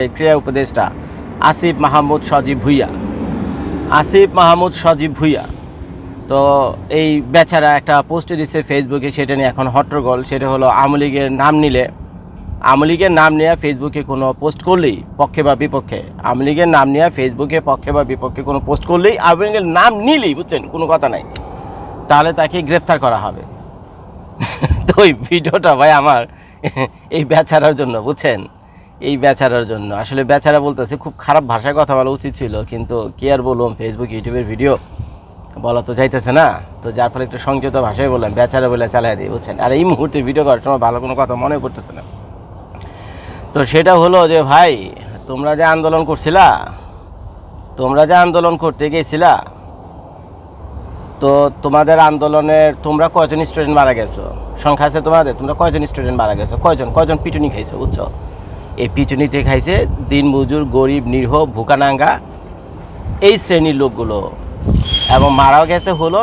ক্রীড়া উপদেষ্টা আসিফ মাহমুদ সজীব ভুইয়া। আসিফ মাহমুদ সজীব ভুইয়া। তো এই বেচারা একটা পোস্টে দিচ্ছে ফেসবুকে, সেটা নিয়ে এখন হট্টগোল। সেটা হলো আওয়ামী লীগের নাম নিলে, আওয়ামী লীগের নাম নিয়ে ফেসবুকে কোনো পোস্ট করলেই পক্ষে বা বিপক্ষে, আওয়ামী লীগের নাম নিয়ে ফেসবুকে পক্ষে বা বিপক্ষে কোনো পোস্ট করলেই আওয়ামী লীগের নাম নিলেই, বুঝছেন, কোনো কথা নাই। তাহলে তাকে গ্রেফতার করা হবে। তো ওই ভিডিওটা ভাই আমার, এই বেচারার জন্য, বুঝছেন? এই বেচারার জন্য। আসলে বেচারা বলতেছে, খুব খারাপ ভাষায় কথা বলা উচিত ছিল, কিন্তু কি আর বলুন ফেসবুক ইউটিউবের ভিডিও বলা তো যাইতেছে না। তো যার ফলে একটু সংযত ভাষায় বললাম, বেচারা বলে চালাই দিই বুঝছেন? আর এই মুহূর্তে ভিডিও করার সময় ভালো কোনো কথা মনে করতেছে না। তো সেটা হলো যে, ভাই, তোমরা যে আন্দোলন করছিলা, তোমরা যে আন্দোলন করতে গেছিলা, তো তোমাদের আন্দোলনের তোমরা কয়জন স্টুডেন্ট মারা গেছো? সংখ্যা আছে তোমাদের? তোমরা কয়জন স্টুডেন্ট মারা গেছো? কয়জন? কয়জন পিটুনি খাইছো, বুঝছ? এই পিটুনিতে খাইছে, দিন মজুর, গরিব, নিরীহ ভুকানাঙ্গা এই শ্রেণির লোকগুলো। এবং মারাও গেছে, হলো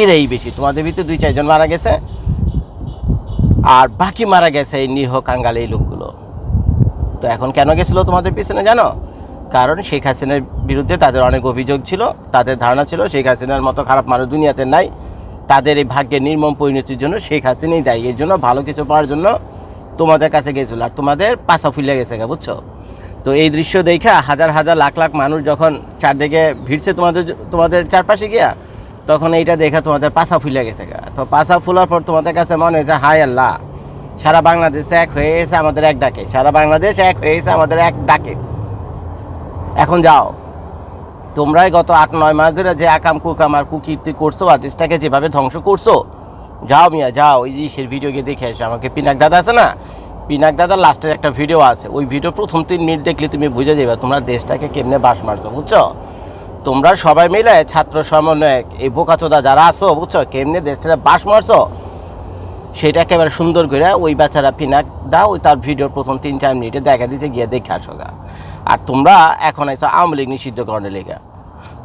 এরাই বেশি। তোমাদের ভিতরে দুই, চারজন মারা গেছে, আর বাকি মারা গেছে এই নিরীহ, কাঙ্গাল এই লোকগুলো। তো এখন কেন গেছিল তোমাদের পিছনে জানো? কারণ শেখ হাসিনার বিরুদ্ধে তাদের অনেক অভিযোগ ছিল, তাদের ধারণা ছিল শেখ হাসিনার মতো খারাপ মানুষ দুনিয়াতে নাই। তাদের এই ভাগ্যের নির্মম পরিণতির জন্য শেখ হাসিনাই দায়ী এর জন্য, ভালো কিছু পাওয়ার জন্য তোমাদের কাছে গেছিল আর তোমাদের পাশা ফুলে গেছে গা, বুঝছ? তো এই দৃশ্য দেখা হাজার হাজার লাখ লাখ মানুষ যখন চারদিকে ভিড়ছে তোমাদের তোমাদের চারপাশে গিয়া, তখন এইটা দেখা তোমাদের পাশা ফুলে গেছে গা। তো পাশা ফুলার পর তোমাদের কাছে মনে হয়েছে হায় আল্লাহ, সারা বাংলাদেশ এক হয়ে গেছে আমাদের এক ডাকে, সারা বাংলাদেশ এক হয়ে গেছে আমাদের এক ডাকে। এখন যাও, তোমরাই গত আট, নয় মাস ধরে যে আকাম কুকাম আর কুকীর্তি করছ আদেশটাকে যেভাবে ধ্বংস করছ যাও মিয়া, যাও। ওই জিনিসের ভিডিও গিয়ে দেখে আসো। আমাকে পিনাক দাদা আছে না? পিনাক দাদার লাস্টের একটা ভিডিও আছে। ওই ভিডিও প্রথম তিন মিনিট দেখলে তুমি বুঝে যাবে তোমরা দেশটাকে কেমনে বাস মারছো, বুঝছ? তোমরা সবাই মিলে ছাত্র সমন্বয়ক, এই বোকাচোদা যারা আছো, বুঝছ? কেমনে দেশটাকে বাস মারছো? সেটা একেবারে সুন্দর করে ওই বেচারা পিনাক দাও ওই তার ভিডিওর প্রথম তিন চার মিনিটে দেখা দিতে গিয়ে দেখে আসো। আর তোমরা এখন আইসো আওয়ামী লীগ নিষিদ্ধকরণের লেগা।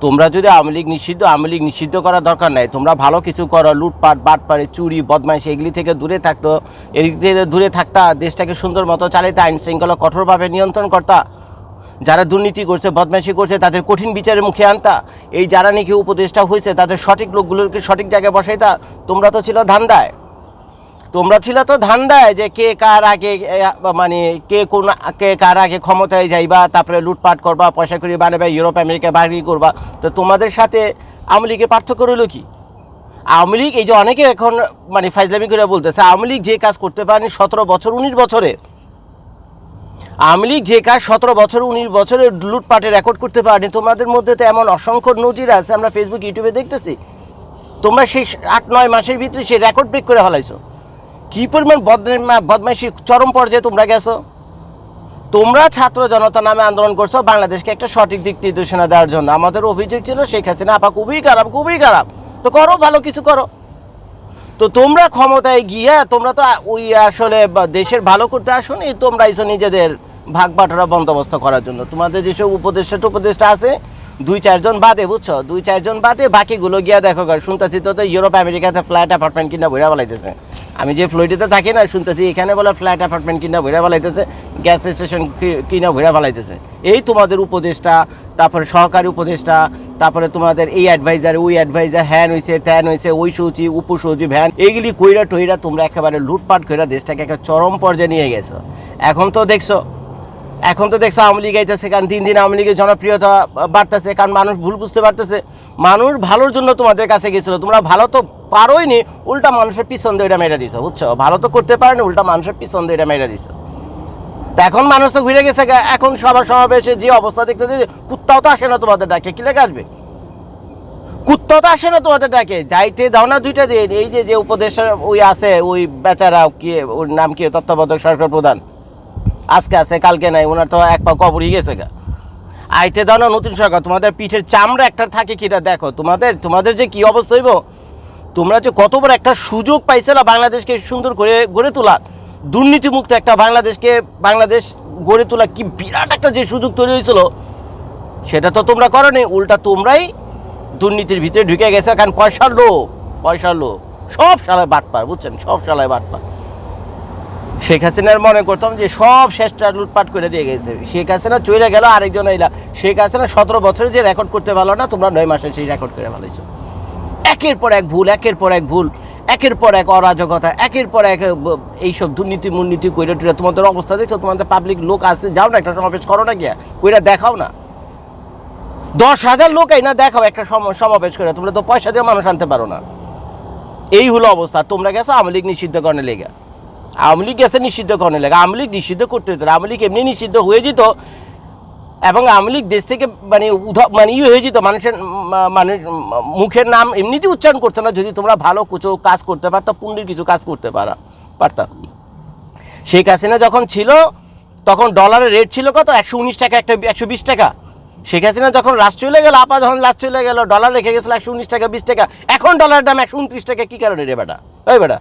তোমরা যদি আওয়ামী লীগ নিষিদ্ধ, আওয়ামী লীগ নিষিদ্ধ করার দরকার নাই, তোমরা ভালো কিছু করো, লুটপাট, বাটপাড়ে, চুরি, বদমাইশ, এগুলি থেকে দূরে থাকতো এদিক থেকে দূরে থাকতা, দেশটাকে সুন্দর মতো চালাইতে, আইন শৃঙ্খলা কঠোরভাবে নিয়ন্ত্রণ করতা, যারা দুর্নীতি করছে, বদমাইশি করছে, তাদের কঠিন বিচারের মুখে আনতা, এই যারা নাকি উপদেষ্টা হয়েছে তাদের সঠিক লোকগুলোকে সঠিক জায়গায় বসাইতা, তোমরা তো ছিল ধান্দায়। তোমরা ছিল তো ধান্দায় যে কে কার আগে মানে কে কোন, কে কার আগে ক্ষমতায় যাইবা, তারপরে লুটপাট করবা, পয়সা করে বানাবে ইউরোপ, আমেরিকা বাড়ি করবা। তো তোমাদের সাথে আওয়ামী লীগের পার্থক্য রইল কি? আওয়ামী লীগ, এই যে অনেকে এখন মানে ফাইজলামি করে বলতেছে, আওয়ামী লীগ যে কাজ করতে পারেনি সতেরো বছর, উনিশ বছরে। আওয়ামী লীগ যে কাজ সতেরো বছর, উনিশ বছরে লুটপাটে রেকর্ড করতে পারেনি। তোমাদের মধ্যে তো এমন অসংখ্য নজির আছে, আমরা ফেসবুক ইউটিউবে দেখতেছি। তোমরা সেই আট, নয় মাসের ভিতরে সেই রেকর্ড ব্রেক করে ফেলাইছো। কী পরিমাণ বদমা- বদমাইশি চরম পর্যায়ে তোমরা গেছো? তোমরা ছাত্র জনতা নামে আন্দোলন করছ, বাংলাদেশকে একটা সঠিক দিক নির্দেশনা দেওয়ার জন্য। আমাদের অভিযোগ ছিল, শেখ হাসিনা আপা খুবই খারাপ খুবই খারাপ। তো করো, ভালো কিছু করো। তো তোমরা ক্ষমতায় গিয়ে, তোমরা তো ওই আসলে দেশের ভালো করতে আসোনি, তোমরা এসো নিজেদের ভাগ বাটোরা বন্দোবস্ত করার জন্য। তোমাদের যেসব উপদেষ্টা উপদেষ্টা আছে, দুই, চারজন বাদে, বুঝছ? দুই, চারজন বাদে বাকিগুলো গিয়া দেখো শুনতেছি তো ইউরোপ আমেরিকাতে ফ্ল্যাট অ্যাপার্টমেন্ট কিনা বইরা বলাইতেছে। আমি যে ফ্লোরিডাতে থাকি না, শুনতেছি এখানে বলে ফ্ল্যাট অ্যাপার্টমেন্ট কিনা ভেড়া ফেলাইতেছে গ্যাস স্টেশন কিনা ভেড়া ফেলাইতেছে। এই তোমাদের উপদেষ্টা, তারপরে সহকারী উপদেষ্টা, তারপরে তোমাদের এই অ্যাডভাইজার ওই অ্যাডভাইজার হ্যান হয়েছে ত্যান হয়েছে ওই সৌচি উপসৌচি ভ্যান, এইগুলি কইরা টইরা তোমরা একেবারে লুটপাট কইরা দেশটাকে একটা চরম পর্যায়ে নিয়ে গেছো। এখন তো দেখছ এখন তো দেখছ আওয়ামী লীগ আইতেছে, কারণ দিন দিন আওয়ামী লীগের জনপ্রিয়তা বাড়তেছে, কারণ মানুষ ভুল বুঝতে পারতেছে। মানুষ ভালোর জন্য তোমাদের কাছে গেছিল, তোমরা ভালো তো পারোই নি উল্টা মানুষের পিছন দিয়ে এটা মেরে দিছো, বুঝছ? ভালো তো করতে পারেনি, উল্টা মানুষের পিছন দিয়ে এটা মেরে তা এখন মানুষ তো ঘুরে গেছে এখন সবার সমাবেশে যে অবস্থা দেখতেছে যে কুত্তাও তো আসে না তোমাদের ডাকে, কি লেগে আসবে? কুত্তাও তো আসে না তোমাদের ডাকে, যাইতে দাও না দুইটা দিন, এই যে যে উপদেশ ওই আছে, ওই বেচারা কি, ওর নাম কি, তত্ত্বাবধায়ক সরকার প্রধান? আজকে আছে, কালকে নাই, ওনার তো এক পা কবরই গেছে গা। আইতে দাও না নতুন সরকার, তোমাদের পিঠের চামড়া একটা থাকে কিটা দেখো, তোমাদের তোমাদের যে কি অবস্থা হইব? তোমরা যে কত বড় একটা সুযোগ পাইছিলা বাংলাদেশকে সুন্দর করে গড়ে তোলা দুর্নীতিমুক্ত একটা বাংলাদেশকে, বাংলাদেশ গড়ে তোলা কি বিরাট একটা যে সুযোগ তৈরি হয়েছিল, সেটা তো তোমরা করনি, উল্টা তোমরাই দুর্নীতির ভিতরে ঢুকে গেছে, কারণ পয়সার লোভ পয়সার লোভ, সব সালায় বাটপার, বুঝছেন? সব সালায় বাটপার। শেখ হাসিনার মনে করতাম যে সব শেষটা লুটপাট করে দিয়ে গেছে। শেখ হাসিনা চলে গেল, আরেকজন এলা শেখ হাসিনা সতেরো বছরে যে রেকর্ড করতে পারল না, তোমরা নয় মাসে সেই রেকর্ড করে ফেলেছো। একের পর এক ভুল, একের পর এক ভুল, একের পর এক অরাজকতা, একের পর এক এইসব দুর্নীতি মুর্নীতি কইরা টুইরা তোমাদের অবস্থা দেখছ, তোমাদের পাবলিক লোক আছে, যাও না, একটা সমাবেশ করো না গিয়া, কইরা দেখাও না। দশ হাজার লোক এই না দেখাও, একটা সম- সমাবেশ করে তোমরা তো পয়সা দিয়ে মানুষ আনতে পারো না। এই হলো অবস্থা, তোমরা গেছো, আওয়ামী লীগ নিষিদ্ধকরণে লেগে। আওয়ামী লীগ গেছে নিষিদ্ধ নিষিদ্ধকরণে লেগে। আওয়ামী লীগ নিষিদ্ধ করতে হতো। আওয়ামী লীগ এমনি নিষিদ্ধ হয়ে যেত এবং আওয়ামী লীগ দেশ থেকে মানে উধ- মানে ইয়ে হয়ে যেত। মানুষের মানে মুখের নাম এমনিতে উচ্চারণ করতো না। যদি তোমরা ভালো কিছু কাজ করতে পারতো, পুণ্যের কিছু কাজ করতে পারা, পারতাম। শেখ হাসিনা যখন ছিল, তখন ডলারের রেট ছিল কত? একশো উনিশ টাকা, একটা, একশো বিশ টাকা। শেখ হাসিনা যখন লাস্ট চলে গেল আপা যখন লাস্ট চলে গেল ডলার রেখে গেছিল একশো উনিশ টাকা, বিশ টাকা। এখন ডলারের দাম একশো উনত্রিশ টাকা। কী কারণে রে বেটা? ওই বেটা।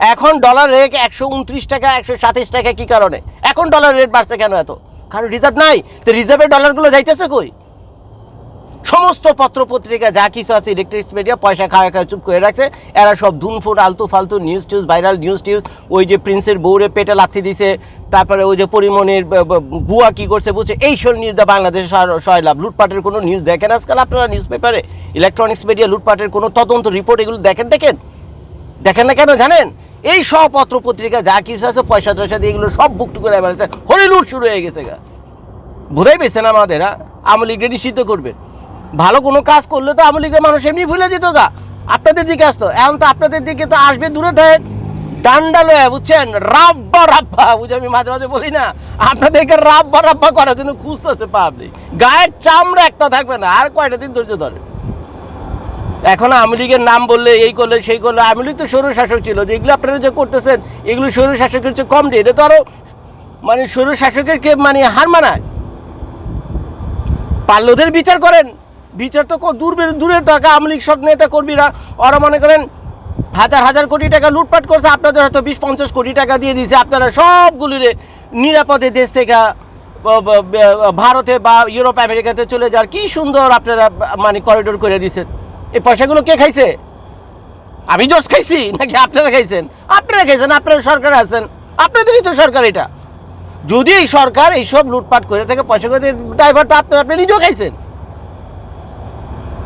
এখন ডলার রেট একশো উনত্রিশ টাকা, একশো সাতাশ টাকা, কী কারণে? এখন ডলার রেট বাড়ছে কেন এত? কারণ রিজার্ভ নাই। তো রিজার্ভের ডলারগুলো যাইতেছে কই? সমস্ত পত্র পত্রিকা যা কিছু আছে ইলেকট্রিক মিডিয়া পয়সা খাওয়া খাওয়া চুপ করে রাখছে। এরা সব ধুনফুট আলতু ফালতু নিউজ টিউজ ভাইরাল নিউজ টিউজ। ওই যে প্রিন্সের বউরে পেটে লাথি দিছে, তারপরে ওই যে পরিমণির বুয়া কি করছে বুঝছে? এই সব নিউজ দা বাংলাদেশে সয় লাভ। লুটপাটের কোনো নিউজ দেখেন আজকাল আপনারা নিউজ পেপারে ইলেকট্রনিক্স মিডিয়া লুটপাটের কোনো তদন্ত রিপোর্ট এগুলো দেখেন দেখেন দেখেন না কেন? জানেন? এই সব পত্র পত্রিকা যা কিছু আছে, পয়সা টয়সা দিয়ে এগুলো সব বুকটু করে ফেলেছে। হরি লুট শুরু হয়ে গেছে গা। বোঝাই পেয়েছেন আমাদের আওয়ামী লীগকে নিষিদ্ধ করবেন ভালো কোনো কাজ করলে তো আওয়ামী মানুষ এমনি ভুলে যেত গা। আপনাদের দিকে আসতো, এখন তো আপনাদের দিকে তো আসবে দূরে থাকে। ডান্ডা লয়ে, বুঝছেন? রাব্বা রাব্বা, বুঝে আমি মাঝে মাঝে বলি না। আপনাদেরকে রাব্বা রাব্বা করার জন্য খুঁজতেছে পাবলিক গায়ের চামড়া একটা থাকবে না, আর কয়টা দিন ধৈর্য ধরে। এখন আওয়ামী লীগের নাম বললে, এই করলে, সেই করলে, আওয়ামী লীগ তো সৌর শাসক ছিল। যেগুলো আপনারা যে করতেছেন, এগুলো সৌর শাসকের চেয়ে কম দিয়ে, এটা তো আরও মানে সৌর শাসকের কে মানে হার মানায়। পাল্লদের বিচার করেন। বিচার তো দূর দূরের টাকা আওয়ামী লীগ সব নেতা কর্মীরা, ওরা মনে করেন, হাজার হাজার কোটি টাকা লুটপাট করছে, আপনাদের হয়তো বিশ পঞ্চাশ কোটি টাকা দিয়ে দিয়েছে আপনারা সবগুলিরে নিরাপদে দেশ থেকে ভারতে বা ইউরোপ, আমেরিকাতে চলে যাওয়ার কি সুন্দর আপনারা মানে করিডোর করে দিয়েছেন। এই পয়সাগুলো কে খাইছে? আমি জোস খাইছি, নাকি আপনারা খাইছেন? আপনারা খাইছেন, আপনারা সরকার আছেন। আপনাদেরই তো সরকার এটা। যদি এই সরকার এইসব লুটপাট করে থাকে পয়সা করে ড্রাইভার তো আপনি আপনি নিজেও খাইছেন।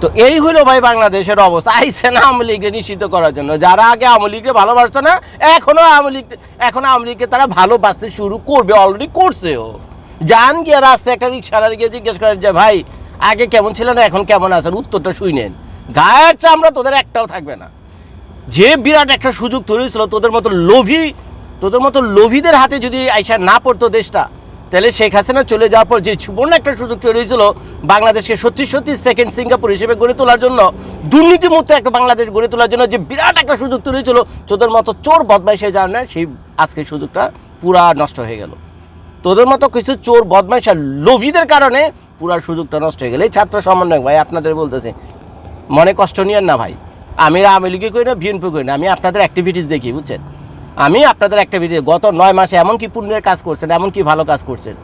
তো এই হলো ভাই বাংলাদেশের অবস্থা। আইসে না আওয়ামী লীগকে নিষিদ্ধ করার জন্য। যারা আগে আওয়ামী লীগকে ভালোবাসতো না, এখনও আওয়ামী লীগ এখন আওয়ামী লীগকে তারা ভালোবাসতে শুরু করবে অলরেডি করছেও যান গিয়ে রাস্তায় একটা রিক্সাওয়ালা গিয়ে জিজ্ঞেস করেন যে, ভাই, আগে কেমন ছিলেন, এখন কেমন আছেন? উত্তরটা শুই নেন গায়ের চামড়া তোদের একটাও থাকবে না। যে বিরাট একটা সুযোগ তৈরি হয়েছিল, তোদের মতো লোভী, তোদের মতো লোভীদের হাতে যদি আইসা না পড়তো দেশটা, তাহলে শেখ হাসিনা চলে যাওয়ার পর যে সুবর্ণ একটা সুযোগ তৈরি হয়েছিল, বাংলাদেশকে সত্যি সত্যি সেকেন্ড সিঙ্গাপুর হিসেবে গড়ে তোলার জন্য, দুর্নীতিমুক্ত একটা বাংলাদেশ গড়ে তোলার জন্য যে বিরাট একটা সুযোগ তৈরি হয়েছিল, তোদের মতো চোর বদমাইশে যার না সেই আজকে সুযোগটা পুরা নষ্ট হয়ে গেল। তোদের মতো কিছু চোর, বদমাইশ আর লোভীদের কারণে পুরা সুযোগটা নষ্ট হয়ে গেল। এই ছাত্র সমন্বয় ভাই, আপনাদের বলতেছে মনে কষ্ট নিয়েন না ভাই। আমি আওয়ামী লীগে করি না, বিএনপি করি না। আমি আপনাদের অ্যাক্টিভিটিস দেখি, বুঝছেন? আমি আপনাদের অ্যাক্টিভিটি গত নয় মাসে এমন কি পুণ্যের কাজ করছেন, এমন কি ভালো কাজ করছেন।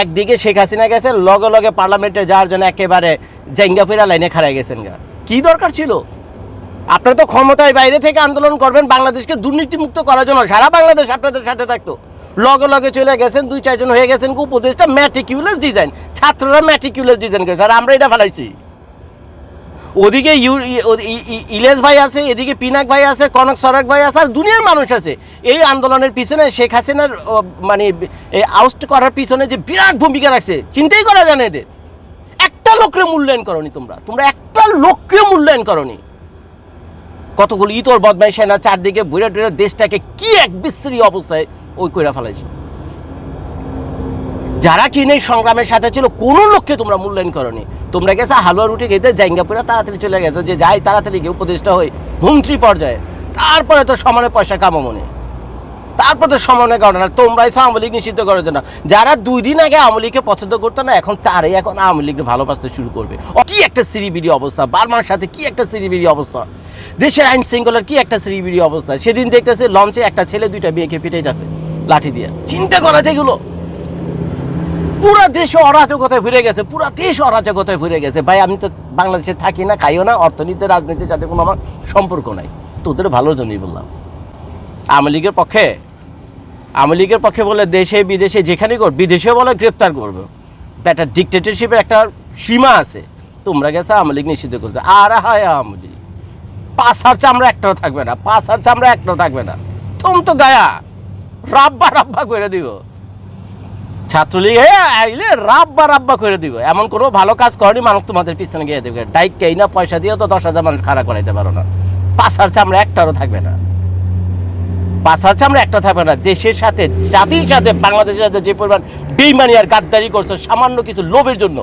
একদিকে শেখ হাসিনা গেছে লগে লগে পার্লামেন্টে যাওয়ার জন্য একেবারে জাঙ্গাফিরা লাইনে খাড়াই গেছেন গা। কি দরকার ছিল? আপনারা তো ক্ষমতায় বাইরে থেকে আন্দোলন করবেন, বাংলাদেশকে দুর্নীতিমুক্ত করার জন্য। সারা বাংলাদেশ আপনাদের সাথে থাকতো। লগে লগে চলে গেছেন, দুই চারজন হয়ে গেছেন উপদেশটা ম্যাটিকিউলাস ডিজাইন। ছাত্ররা ম্যাটিকিউলাস ডিজাইন করেছে, আর আমরা এটা ফেলাইছি। ওদিকে ইলেশ ভাই আছে, এদিকে পিনাক ভাই আছে, কনক সরাক ভাই আছে, আর দুনিয়ার মানুষ আছে। এই আন্দোলনের পিছনে শেখ হাসিনার মানে আউস্ট করার পিছনে যে বিরাট ভূমিকা রাখছে, চিন্তাই করা জানে এদের। একটা লোককে মূল্যায়ন করনি তোমরা। তোমরা একটা লোককে মূল্যায়ন করনি। কতগুলো ইতর বদমাই সেনা চারদিকে বুড়ে টুড়ে দেশটাকে কি এক বিশ্রী অবস্থায় ওই কইরা ফেলাইছে। যারা কিনে সংগ্রামের সাথে ছিল, কোনো লোককে তোমরা মূল্যায়ন করনি। তোমরা গেছে হালুয়া রুটি খেতে জাইঙ্গাপুরে তাড়াতাড়ি চলে গেছে, যে যাই তাড়াতাড়ি গিয়ে উপদেষ্টা হই মন্ত্রী পর্যায়ে। তারপরে তো সমানে পয়সা কামো মনে। তারপর তো সমানে কারণ না তোমরাই আওয়ামী লীগ নিষিদ্ধ করার জন্য। যারা দুই দিন আগে আওয়ামী লীগকে পছন্দ করতো না, এখন তারাই এখন আওয়ামী লীগকে ভালোবাসতে শুরু করবে। কি একটা সিরিবিরি অবস্থা, বার্মার সাথে কি একটা সিরিবিরি অবস্থা? দেশের আইন শৃঙ্খলার কি একটা সিরিবিরি অবস্থা? সেদিন দেখতেছে লঞ্চে একটা ছেলে দুইটা মেয়েকে যাচ্ছে লাঠি দিয়ে। চিন্তা করা যেগুলো পুরো দেশে অরাজকতায় ভরে গেছে, পুরো দেশ অরাজকতায় ভরে গেছে। ভাই, আমি তো বাংলাদেশে থাকি না, খাইও না, অর্থনীতি রাজনীতির সাথে কোনো আমার সম্পর্ক নাই। তোদের ভালোর জন্যই বললাম। আওয়ামী লীগের পক্ষে, আওয়ামী লীগের পক্ষে বলে দেশে, বিদেশে যেখানে কর, বিদেশেও বলে গ্রেপ্তার করবে। একটা ডিকটেটরশিপের একটা সীমা আছে। তোমরা গেছে, আওয়ামী লীগ নিষিদ্ধ করছে। আর হয় আওয়ামী লীগ। পাশার চামড়া একটাও থাকবে না পাশার চামড়া একটাও থাকবে না। তুম তো গায়া। রাব্বা রাব্বা করে দিব। ছাত্রলীগ আইলে রাব্বা রাব্বা করে দিব। এমন কোনো ভালো কাজ করেনি, মানুষ তোমাদের পিছনে গিয়ে দেবে। ডাইক কেই না, পয়সা দিয়েও তো দশ হাজার মানুষ খাড়া করাইতে পারো না। পাশার চামড়া একটারও থাকবে না। পাশার চামড়া একটা থাকবে না। দেশের সাথে জাতির সাথে, বাংলাদেশের সাথে যে পরিমাণ বেইমানি আর গাদ্দারি করছ, সামান্য কিছু লোভের জন্য।